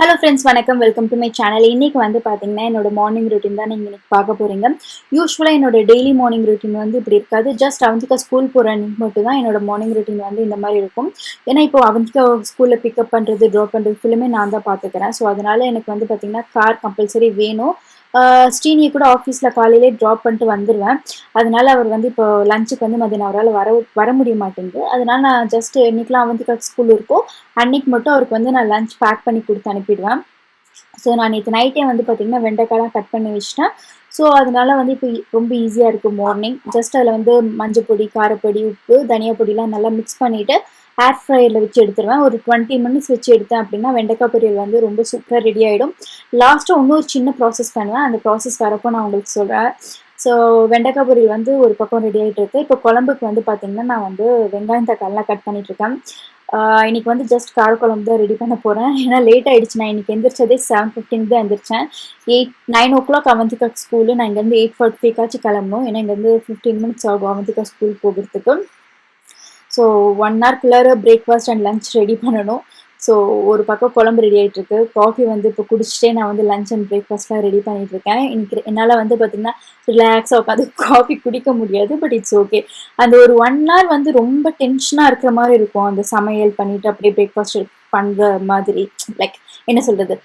Hello friends வணக்கம். Welcome to my channel இன்னைக்கு வந்து பார்த்தீங்கன்னா என்னோட மார்னிங் ரொட்டீன் தான் நீங்கள் இன்னைக்கு பார்க்க போறீங்க. யூஸ்வலாக என்னோட டெய்லி மார்னிங் ரொட்டீன் வந்து இப்படி இருக்காது. ஜஸ்ட் அவந்திகா ஸ்கூல் போகிற அன்னைக்கு மட்டும் தான் என்னோட மார்னிங் ரொட்டீன் வந்து இந்த மாதிரி இருக்கும். ஏன்னா இப்போ அவந்திகா ஸ்கூலில் பிக்கப் பண்ணுறது ட்ராப் பண்ணுறது ஃபுல்லுமே நான் தான் பார்த்துக்கிறேன். ஸோ அதனால் எனக்கு வந்து பார்த்தீங்கன்னா கார் கம்பல்சரி வேணும். ஸ்ரீனியை கூட ஆஃபீஸில் காலையிலே ட்ராப் பண்ணிட்டு வந்துடுவேன் அதனால அவர் வந்து இப்போ லஞ்சுக்கு வந்து மதியம் அவரால் வர வர முடிய மாட்டேங்குது. அதனால நான் ஜஸ்ட் என்னைக்கெலாம் அவந்திகா ஸ்கூல் இருக்கோ அன்னைக்கு மட்டும் அவருக்கு வந்து நான் லஞ்ச் பேக் பண்ணி கொடுத்து அனுப்பிடுவேன். ஸோ நான் நேற்று நைட்டே வந்து பார்த்திங்கன்னா வெண்டைக்காய்லாம் கட் பண்ணி வச்சுட்டேன். ஸோ அதனால வந்து இப்போ ரொம்ப ஈஸியாக இருக்குது மார்னிங் ஜஸ்ட் அதில் வந்து மஞ்சள் பொடி காரப்பொடி உப்பு தனியா பொடிலாம் நல்லா மிக்ஸ் பண்ணிவிட்டு ஏர் ஃப்ரையரில் வச்சு எடுத்துருவேன். ஒரு டுவெண்ட்டி மினிட்ஸ் வச்சு எடுத்தேன் அப்படின்னா வெண்டைக்காய் பொரியல் வந்து ரொம்ப சூப்பராக ரெடி ஆகிடும் லாஸ்ட்டாக இன்னொரு சின்ன ப்ராசஸ் பண்ணுவேன். அந்த ப்ராசஸ் வரப்போ நான் உங்களுக்கு சொல்கிறேன் ஸோ வெண்டைக்காய் பொரியல் வந்து ஒரு பக்கம் ரெடி ஆகிட்டு இருக்கு. இப்போ குழம்புக்கு வந்து பார்த்திங்கன்னா நான் வந்து வெங்காயம் தக்காளிலாம் கட் பண்ணிகிட்ருக்கேன் இருக்கேன். இன்னைக்கு வந்து ஜஸ்ட் காரக்குழம்பு தான் ரெடி பண்ண போகிறேன் ஏன்னா லேட் ஆகிடுச்சு நான் இன்னைக்கு எந்திரிச்சதே செவன் ஃபிஃப்டின் தான் எந்திரிச்சேன். Eight nine o'clock Avantika school நான் இங்கேருந்து எயிட் ஃபார்ட்டி ஃபைவ்க்காச்சும் கிளம்பணும். ஏன்னா இங்கேருந்து ஃபிஃப்டீன் மினிட்ஸ் ஆகும் அவந்திகா ஸ்கூல் போகிறதுக்கு. ஸோ ஒன் ஹவர்க்குள்ளார பிரேக்ஃபாஸ்ட் அண்ட் லஞ்ச் ரெடி பண்ணணும். ஸோ ஒரு பக்கம் குழம்பு ரெடி ஆகிட்டுருக்கு காஃபி வந்து இப்போ குடிச்சிட்டே நான் வந்து லஞ்ச் அண்ட் பிரேக்ஃபாஸ்ட்லாம் ரெடி பண்ணிகிட்ருக்கேன் இருக்கேன் என்னால் வந்து பார்த்திங்கன்னா ரிலாக்ஸாக உட்காந்து காஃபி குடிக்க முடியாது பட் இட்ஸ் ஓகே அந்த ஒரு ஒன் ஹவர் வந்து ரொம்ப டென்ஷனாக இருக்கிற மாதிரி இருக்கும். அந்த சமையல் பண்ணிட்டு அப்படியே பிரேக்ஃபாஸ்ட் பண்ணுற மாதிரி. லைக் என்ன சொல்கிறது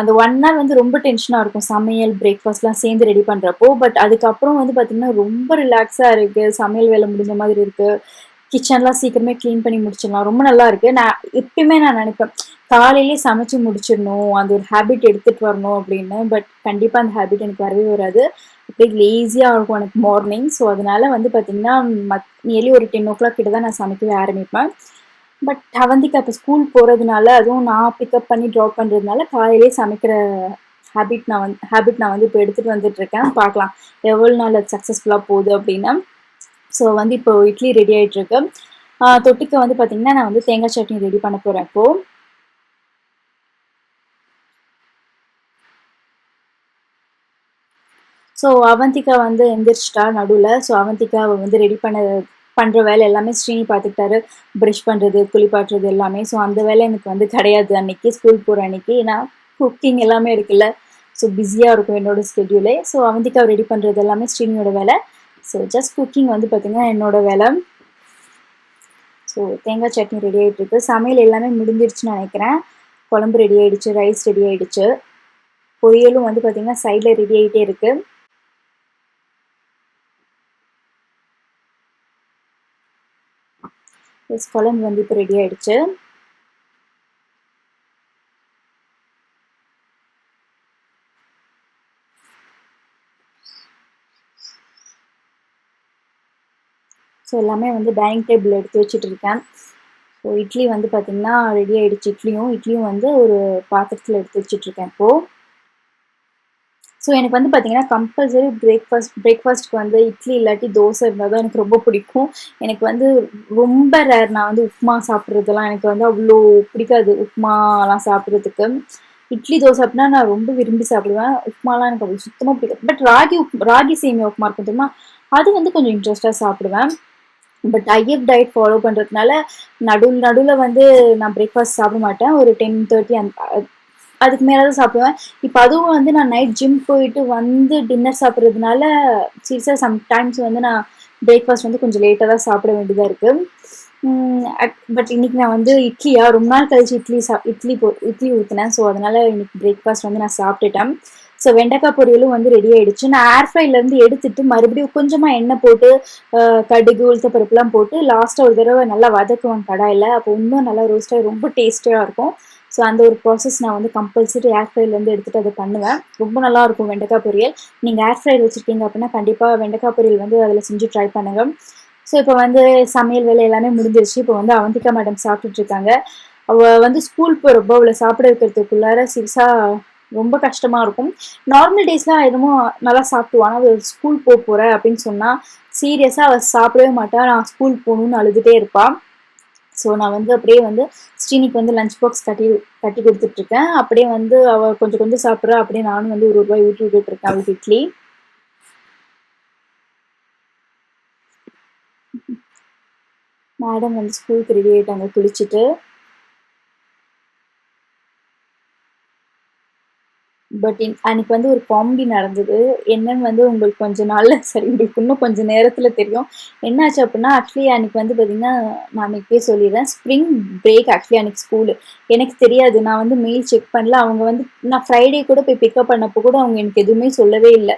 அந்த ஒன் ஹவர் வந்து ரொம்ப டென்ஷனாக இருக்கும். சமையல் பிரேக்ஃபாஸ்ட்லாம் சேர்ந்து ரெடி பண்ணுறப்போ பட் அதுக்கப்புறம் வந்து பார்த்திங்கன்னா ரொம்ப ரிலாக்ஸாக இருக்குது சமையல் வேலை முடிஞ்ச மாதிரி இருக்குது கிச்சன்லாம் சீக்கிரமே க்ளீன் பண்ணி முடிச்சிடலாம். ரொம்ப நல்லா இருக்கு. நான் எப்பயுமே நான் நினைப்பேன் காலையிலேயே சமைச்சு முடிச்சிடணும் அந்த ஒரு ஹேபிட் எடுத்துட்டு வரணும் அப்படின்னு. பட் கண்டிப்பாக அந்த ஹேபிட் எனக்கு வரவே வராது. அப்படியே லேசியாக இருக்கும் எனக்கு மார்னிங் ஸோ அதனால வந்து பார்த்தீங்கன்னா மத் நியர்லி ஒரு டென் ஓ கிளாக் கிட்ட தான் நான் சமைக்கவே ஆரம்பிப்பேன். பட் அவந்திக்கு அப்போ ஸ்கூல் போகிறதுனால அதுவும் நான் பிக்கப் பண்ணி ட்ராப் பண்ணுறதுனால காலையிலேயே சமைக்கிற ஹேபிட் நான் வந்து ஹேபிட் நான் வந்து இப்போ எடுத்துகிட்டு வந்துட்டு இருக்கேன். பார்க்கலாம். எவ்வளோ நாள் அது சக்ஸஸ்ஃபுல்லாக போகுது அப்படின்னா. ஸோ வந்து இப்போ இட்லி ரெடி ஆகிட்டு இருக்கு தொட்டுக்க வந்து பார்த்தீங்கன்னா நான் வந்து தேங்காய் சட்னி ரெடி பண்ண போகிறேன் இப்போ. ஸோ அவந்திகா வந்து எந்திரிச்சிட்டா நடுவில். ஸோ அவந்திகா வந்து ரெடி பண்ண பண்ணுற வேலை எல்லாமே ஸ்ரீனி பார்த்துக்கிட்டாரு ப்ரஷ் பண்ணுறது குளிப்பாட்டுறது எல்லாமே. ஸோ அந்த வேலை எனக்கு வந்து கிடையாது அன்னைக்கு. ஸ்கூல் போகிற அன்னைக்கு. ஏன்னா குக்கிங் எல்லாமே இருக்குல்ல ஸோ பிஸியாக இருக்கும் என்னோட ஸ்கெடியூலே ஸோ அவந்திகா ரெடி பண்ணுறது எல்லாமே ஸ்ரீனியோட வேலை. ஸோ ஜஸ்ட் குக்கிங் வந்து பார்த்திங்கன்னா என்னோடய வேலை. ஸோ தேங்காய் சட்னி ரெடி ஆகிட்டு இருக்கு சமையல் எல்லாமே முடிஞ்சிருச்சுன்னு நினைக்கிறேன். குழம்பு ரெடி ஆகிடுச்சு ரைஸ் ரெடி ஆகிடுச்சு பொரியலும் வந்து பார்த்திங்கன்னா சைடில் ரெடி ஆகிட்டே இருக்கு. எஸ் குழம்பு வந்து இப்போ ரெடி ஆகிடுச்சு ஸோ எல்லாமே வந்து டைனிங் டேபிள் எடுத்து வச்சுட்டு இருக்கேன் ஸோ இட்லி வந்து பார்த்திங்கன்னா ரெடி ஆகிடுச்சு இட்லியும். இட்லியும் வந்து ஒரு பாத்திரத்தில் எடுத்து வச்சுட்டு இருக்கேன் இப்போது ஸோ எனக்கு வந்து பார்த்தீங்கன்னா கம்பல்சரி பிரேக்ஃபாஸ்ட் பிரேக்ஃபாஸ்ட்க்கு வந்து இட்லி இல்லாட்டி தோசை இருந்தால் தான் எனக்கு ரொம்ப பிடிக்கும். எனக்கு வந்து ரொம்ப ரேர் நான் வந்து உப்புமா சாப்பிட்றதெல்லாம் எனக்கு வந்து அவ்வளோ பிடிக்காது. உப்புமாலாம் சாப்பிட்றதுக்கு. இட்லி தோசை அப்படின்னா நான் ரொம்ப விரும்பி சாப்பிடுவேன். உப்புமாலாம் எனக்கு அவ்வளோ சுத்தமாக பிடிக்காது. பட் ராகி உப் ராகி சேமியா உப்புமா இருக்கும் தெரியுமா? அது வந்து கொஞ்சம் இன்ட்ரெஸ்டாக சாப்பிடுவேன். பட் ஐஎஃப் டயட் ஃபாலோ பண்ணுறதுனால நடுவில் நடுவில் வந்து நான் பிரேக்ஃபாஸ்ட் சாப்பிட மாட்டேன். ஒரு டென் தேர்ட்டி அந்த அதுக்கு மேலே தான் சாப்பிடுவேன். இப்போ அதுவும் வந்து நான் நைட் ஜிம் போயிட்டு வந்து டின்னர் சாப்பிட்றதுனால சீரியஸாக சம்டைம்ஸ் வந்து நான் பிரேக்ஃபாஸ்ட் வந்து கொஞ்சம் லேட்டாக தான் சாப்பிட வேண்டியதாக இருக்குது பட் இன்னைக்கு நான் வந்து இட்லியாக ரொம்ப நாள் கழிச்சு இட்லி சா இட்லி போ இட்லி ஊற்றினேன் ஸோ அதனால் இன்னைக்கு பிரேக்ஃபாஸ்ட் வந்து நான் சாப்பிட்டுட்டேன். ஸோ வெண்டைக்காய் பொரியலும் வந்து ரெடி ஆயிடுச்சு. நான் ஏர் ஃப்ரைலேருந்து எடுத்துட்டு மறுபடியும் கொஞ்சமாக எண்ணெய் போட்டு கடுகு உளுத்த பருப்புலாம் போட்டு லாஸ்ட்டாக ஒரு தடவை நல்லா வதக்குவேன் கடாயில். அப்போ இன்னும் நல்லா ரோஸ்ட்டாக ரொம்ப டேஸ்டியாக இருக்கும். ஸோ அந்த ஒரு ப்ராசஸ் நான் வந்து கம்பல்சரி ஏர் ஃப்ரைலேருந்து எடுத்துகிட்டு அதை பண்ணுவேன். ரொம்ப நல்லா இருக்கும் வெண்டைக்காய் பொரியல். நீங்கள் ஏர் ஃப்ரை வச்சுருக்கீங்க அப்படின்னா கண்டிப்பாக வெண்டைக்காய் பொரியல் வந்து அதில் செஞ்சு ட்ரை பண்ணுங்கள் ஸோ இப்போ வந்து சமையல் வேலை எல்லாமே முடிஞ்சிருச்சு. இப்போ வந்து அவந்திகா மேடம் சாப்பிட்டுட்டு இருக்காங்க. அவள் வந்து ஸ்கூல் போகிறப்போ அவளை சாப்பிட வைக்கிறதுக்குள்ளார சீரியஸாக ரொம்ப கஷ்டமாக இருக்கும். நார்மல் டேஸ்லாம் எதுவும் நல்லா சாப்பிடுவான். அவள் ஸ்கூல் போக போகிற அப்படின்னு சொன்னால் சீரியஸாக அவள் சாப்பிடவே மாட்டா. நான் ஸ்கூல் போகணுன்னு அழுதுகிட்டே இருப்பாள் ஸோ நான் வந்து அப்படியே வந்து ஸ்ரீனிக்கு வந்து லஞ்ச் பாக்ஸ் கட்டி கட்டி கொடுத்துட்ருக்கேன். அப்படியே வந்து அவள் கொஞ்சம் கொஞ்சம் சாப்பிட்றா. அப்படியே நானும் வந்து ஒரு ரூபாய் ஊற்றி விட்டுட்ருக்கேன் அவளுக்கு இட்லி. மேடம் வந்து ஸ்கூலுக்கு ரெடி ஆகிட்டாங்க குளிச்சுட்டு. பட் அன்னைக்கு வந்து ஒரு காமெடி நடந்தது. என்னன்னு வந்து உங்களுக்கு கொஞ்ச நாள்ல சரி உங்களுக்கு இன்னும் கொஞ்சம் நேரத்துல தெரியும். என்னாச்சு அப்படின்னா ஆக்சுவலி அன்னைக்கு வந்து பார்த்திங்கன்னா நான் இப்பயே சொல்லிடுறேன். ஸ்ப்ரிங் பிரேக் ஆக்சுவலி அன்னைக்கு ஸ்கூலு எனக்கு தெரியாது. நான் வந்து மெயில் செக் பண்ணல. அவங்க வந்து நான் ஃப்ரைடே கூட போய் பிக்கப் பண்ணப்போ கூட அவங்க எனக்கு எதுவுமே சொல்லவே இல்லை.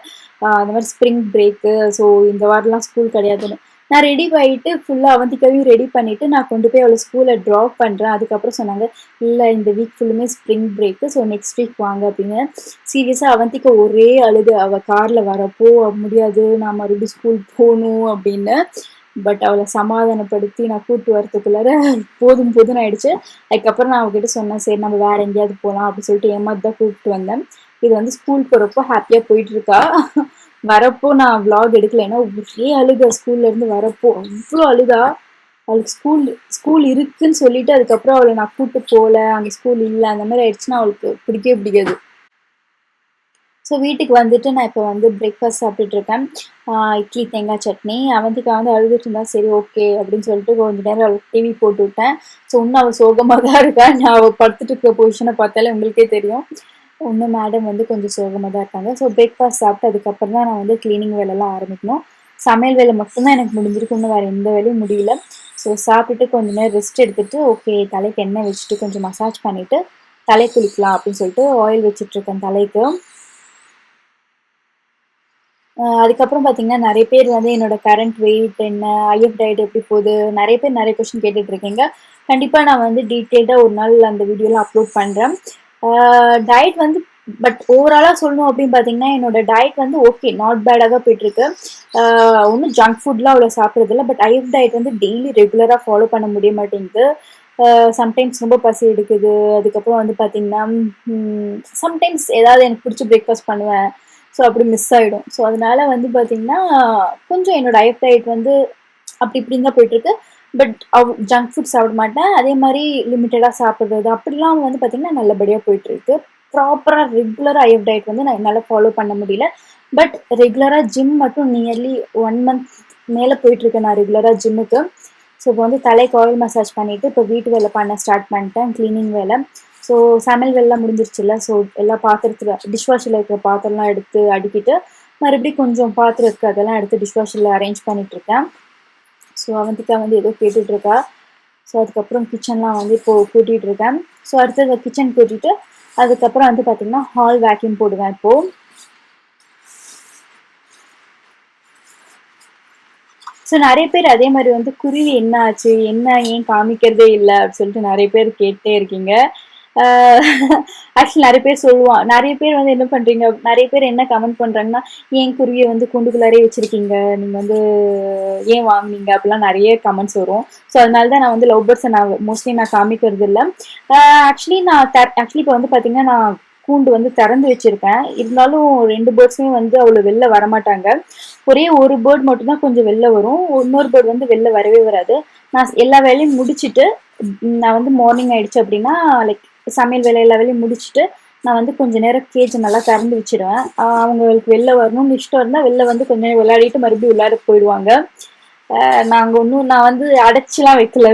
அந்த மாதிரி ஸ்ப்ரிங் பிரேக்கு ஸோ இந்த வாரம்லாம் ஸ்கூல் கிடையாதுன்னு. நான் ரெடி ஆகிட்டு ஃபுல்லாக அவந்திக்காவையும் ரெடி பண்ணிவிட்டு நான் கொண்டு போய் அவளை ஸ்கூலில் ட்ராப் பண்ணுறேன் அதுக்கப்புறம் சொன்னாங்க இல்லை இந்த வீக் ஃபுல்லுமே spring break so next week வாங்க அப்படின்னு. சீரியஸாக அவந்திக்க ஒரே அழுது. அவள் காரில் வரப்போ முடியாது நான் மறுபடியும் ஸ்கூல் போகணும் அப்படின்னு. பட் அவளை சமாதானப்படுத்தி நான் கூப்பிட்டு வரத்துக்குள்ளார போதும் போதும் ஆயிடுச்சு. அதுக்கப்புறம் நான் அவகிட்ட சொன்னேன் சரி நம்ம வேற எங்கேயாவது போகலாம் அப்படின்னு சொல்லிட்டு ஏமாத்தி தான் கூப்பிட்டு வந்தேன். இது வந்து ஸ்கூல் போகிறப்போ ஹாப்பியாக போயிட்டு இருக்கா. வரப்போ நான் விளாக் எடுக்கல ஏன்னா ஒரே அழுக ஸ்கூல்ல இருந்து வரப்போ. அவ்வளோ அழுதா அவளுக்கு ஸ்கூல் ஸ்கூல் இருக்குன்னு சொல்லிட்டு அதுக்கப்புறம் அவளை நான் கூப்பிட்டு போகல அங்கே ஸ்கூல் இல்லை அந்த மாதிரி ஆயிடுச்சுன்னா அவளுக்கு பிடிக்கவே பிடிக்காது. ஸோ வீட்டுக்கு வந்துட்டு நான் இப்போ வந்து பிரேக்ஃபாஸ்ட் சாப்பிட்டுட்டு இருக்கேன். இட்லி தேங்காய் சட்னி. அவந்திக்கா வந்து அழுதுட்டு இருந்தா சரி ஓகே அப்படின்னு சொல்லிட்டு கொஞ்ச நேரம் அவளுக்கு டிவி போட்டு விட்டேன். ஸோ இன்னும் அவள் சோகமாக தான் இருக்கா. நான் அவள் படுத்துட்டு இருக்க பொசிஷனை பார்த்தாலே உங்களுக்கே தெரியும். ஒன்று மேடம் வந்து கொஞ்சம் சோகமாக தான் இருக்காங்க. ஸோ பிரேக்ஃபாஸ்ட் சாப்பிட்டு அதுக்கப்புறம் தான் நான் வந்து க்ளீனிங் வேலைலாம் ஆரம்பிக்கணும். சமையல் வேலை மட்டும்தான் எனக்கு முடிஞ்சிருக்குன்னு வேறு எந்த வேலையும் முடியல. ஸோ சாப்பிட்டுட்டு கொஞ்ச நேரம் ரெஸ்ட் எடுத்துட்டு ஓகே தலைக்கு எண்ணெய் வச்சுட்டு கொஞ்சம் மசாஜ் பண்ணிவிட்டு தலை குளிக்கலாம் அப்படின்னு சொல்லிட்டு ஆயில் வச்சுட்ருக்கேன் தலைக்கு. அதுக்கப்புறம் பார்த்தீங்கன்னா நிறைய பேர் வந்து என்னோட கரண்ட் வெயிட் என்ன ஐஎஃப் டயட் எப்படி போகுது நிறைய பேர் நிறைய கொஸ்டின் கேட்டுட்ருக்கீங்க கண்டிப்பாக நான் வந்து டீட்டெயில்டாக ஒரு நாள் அந்த வீடியோலாம் அப்லோட் பண்ணுறேன் டயட் வந்து பட் ஓவராலாக சொல்லணும் அப்படின்னு பார்த்தீங்கன்னா என்னோட டயட் வந்து ஓகே நாட் பேடாக தான் போயிட்டுருக்கு. ஒன்றும் ஜங்க் ஃபுட்லாம் அவ்வளோ சாப்பிட்றதில்ல பட் ஐஎஃப் டயட் வந்து டெய்லி ரெகுலராக ஃபாலோ பண்ண முடிய மாட்டேங்குது. சம்டைம்ஸ் ரொம்ப பசி எடுக்குது. அதுக்கப்புறம் வந்து பார்த்தீங்கன்னா சம்டைம்ஸ் ஏதாவது எனக்கு பிடிச்ச பிரேக்ஃபாஸ்ட் பண்ணுவேன். ஸோ அப்படி மிஸ் ஆகிடும் ஸோ அதனால வந்து பார்த்தீங்கன்னா கொஞ்சம் என்னோட ஐஎஃப் டயட் வந்து அப்படி இப்படின்னு தான் போயிட்டுருக்கு. பட் அவ் ஜங்க் ஃபுட் சாப்பிட மாட்டேன். அதே மாதிரி லிமிட்டடாக சாப்பிட்றது. அப்படிலாம் வந்து பார்த்திங்கன்னா நல்லபடியாக போயிட்டுருக்கு. ப்ராப்பராக ரெகுலராக ஐஎஃப் டயட் வந்து நான் என்னால் ஃபாலோ பண்ண முடியல. பட் ரெகுலராக ஜிம் மட்டும் நியர்லி ஒன் மந்த் மேலே போயிட்டுருக்கேன் நான் ரெகுலராக ஜிம்முக்கு ஸோ இப்போ வந்து தலைக்கு ஆயில் மசாஜ் பண்ணிவிட்டு இப்போ வீட்டு வேலை பண்ண ஸ்டார்ட் பண்ணிட்டேன். க்ளீனிங் வேலை. ஸோ சமையல் வேலைலாம் முடிஞ்சிருச்சுல்ல. ஸோ எல்லா பாத்திரத்தில் டிஷ்வாஷில் இருக்கிற பாத்திரம்லாம் எடுத்து அடுக்கிட்டு மறுபடியும் கொஞ்சம் பாத்திரம் இருக்குது. அதெல்லாம் எடுத்து டிஷ்வாஷில் அரேஞ்ச் பண்ணிகிட்ருக்கேன் ஸோ அவந்திக்கா வந்து ஏதோ கேட்டுட்ருக்கா. ஸோ அதுக்கப்புறம் கிச்சன்லாம் வந்து இப்போ கூட்டிகிட்டு இருக்கேன் ஸோ அடுத்தது கிச்சன் கூட்டிகிட்டு அதுக்கப்புறம் வந்து பார்த்திங்கன்னா ஹால் வேக்யூம் போடுவேன் இப்போது ஸோ நிறைய பேர் அதே மாதிரி வந்து குருவி என்ன ஆச்சு? என்ன ஏன் காமிக்கிறதே இல்லை? அப்படின்னு சொல்லிட்டு நிறைய பேர் கேட்டே இருக்கீங்க. ஆக்சுவலி நிறைய பேர் சொல்லுவான் நிறைய பேர் வந்து என்ன பண்ணுறீங்க நிறைய பேர் என்ன கமெண்ட் பண்ணுறாங்கன்னா ஏன் குருவியை வந்து கூண்டுக்குள்ளாரே வச்சுருக்கீங்க? நீங்கள் வந்து ஏன் வாங்கினீங்க? அப்படிலாம் நிறைய கமெண்ட்ஸ் வரும். ஸோ அதனால தான் நான் வந்து லவ் பேர்ட்ஸை நான் மோஸ்ட்லி நான் காமிக்கிறது இல்லை. ஆக்சுவலி நான் ஆக்சுவலி இப்போ வந்து பார்த்தீங்கன்னா நான் கூண்டு வந்து திறந்து வச்சிருக்கேன் இருந்தாலும் ரெண்டு பேர்ட்ஸுமே வந்து அவ்வளோ வெளில வரமாட்டாங்க. ஒரே ஒரு பேர்ட் மட்டும்தான் கொஞ்சம் வெளில வரும். இன்னொரு பேர்ட் வந்து வெளில வரவே வராது. நான் எல்லா வேலையும் முடிச்சுட்டு நான் வந்து மார்னிங் ஆயிடுச்சு அப்படின்னா லைக் சமையல் வேலை வேலையும் முடிச்சுட்டு நான் வந்து கொஞ்ச நேரம் கேஜ் நல்லா திறந்து வச்சிருவேன். அவங்களுக்கு வெளில வரணும்னு இஷ்டம் இருந்தால் வெளில வந்து கொஞ்சம் நேரம் விளையாடிட்டு மறுபடியும் உள்ளார போயிடுவாங்க. நாங்கள் ஒன்றும் நான் வந்து அடைச்சிலாம் வைக்கல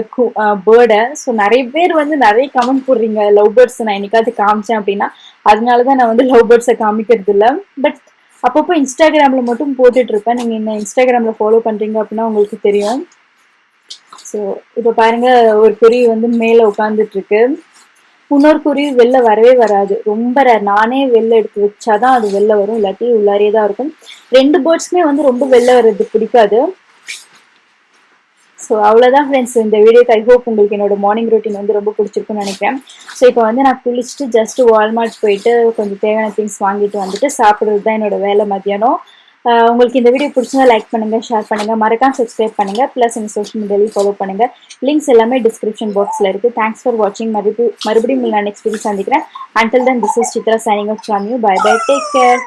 பேர்டை ஸோ நிறைய பேர் வந்து நிறைய கமெண்ட் போடுறீங்க. லவ் பேர்ட்ஸ் நான் என்னைக்காவது காமிச்சேன் அப்படின்னா அதனால தான் நான் வந்து லவ் பேர்ட்ஸை காமிக்கிறது இல்லை. பட் அப்பப்போ இன்ஸ்டாகிராமில் மட்டும் போட்டுட்ருப்பேன் நீங்கள் என்ன இன்ஸ்டாகிராமில் ஃபாலோ பண்ணுறீங்க அப்படின்னா உங்களுக்கு தெரியும். ஸோ இப்போ பாருங்கள் ஒரு பெரிய வந்து மேலே உட்காந்துட்டு இருக்கு. இன்னொரு குருவி வெளில வரவே வராது. ரொம்ப நானே வெளில எடுத்து வச்சாதான் அது வெளில வரும். இல்லாட்டி உள்ளாரே தான் இருக்கும். ரெண்டு பேர்ட்ஸுமே வந்து ரொம்ப வெளில வர்றது பிடிக்காது. ஸோ அவ்வளோதான் ஃப்ரெண்ட்ஸ் இந்த வீடியோக்கு ஐ ஹோப் உங்களுக்கு என்னோட மார்னிங் ரொட்டீன் வந்து ரொம்ப பிடிச்சிருக்குன்னு நினைக்கிறேன். ஸோ இப்போ வந்து நான் குளிச்சுட்டு ஜஸ்ட் வால்மார்ட் போயிட்டு கொஞ்சம் தேவையான திங்ஸ் வாங்கிட்டு வந்துட்டு சாப்பிட்றது தான் என்னோட வேலை மத்தியானம். உங்களுக்கு இந்த வீடியோ பிடிச்சிருந்தா லைக் பண்ணுங்க ஷேர் பண்ணுங்க. மறக்காம சப்ஸ்கிரைப் பண்ணுங்க. ப்ளஸ் எங்கள் சோஷியல் மீடியாலையும் ஃபாலோ பண்ணுங்க. லிங்க்ஸ் எல்லாமே டிஸ்கிரிப்ஷன் பாக்ஸில் இருக்கு. தேங்க்ஸ் ஃபார் வாட்சிங் மறுபடியும் மறுபடியும் நான் நெக்ஸ்ட் வீடியோ சந்திக்கிறேன். Until then this is Chitra signing off சாமியூ bye bye take care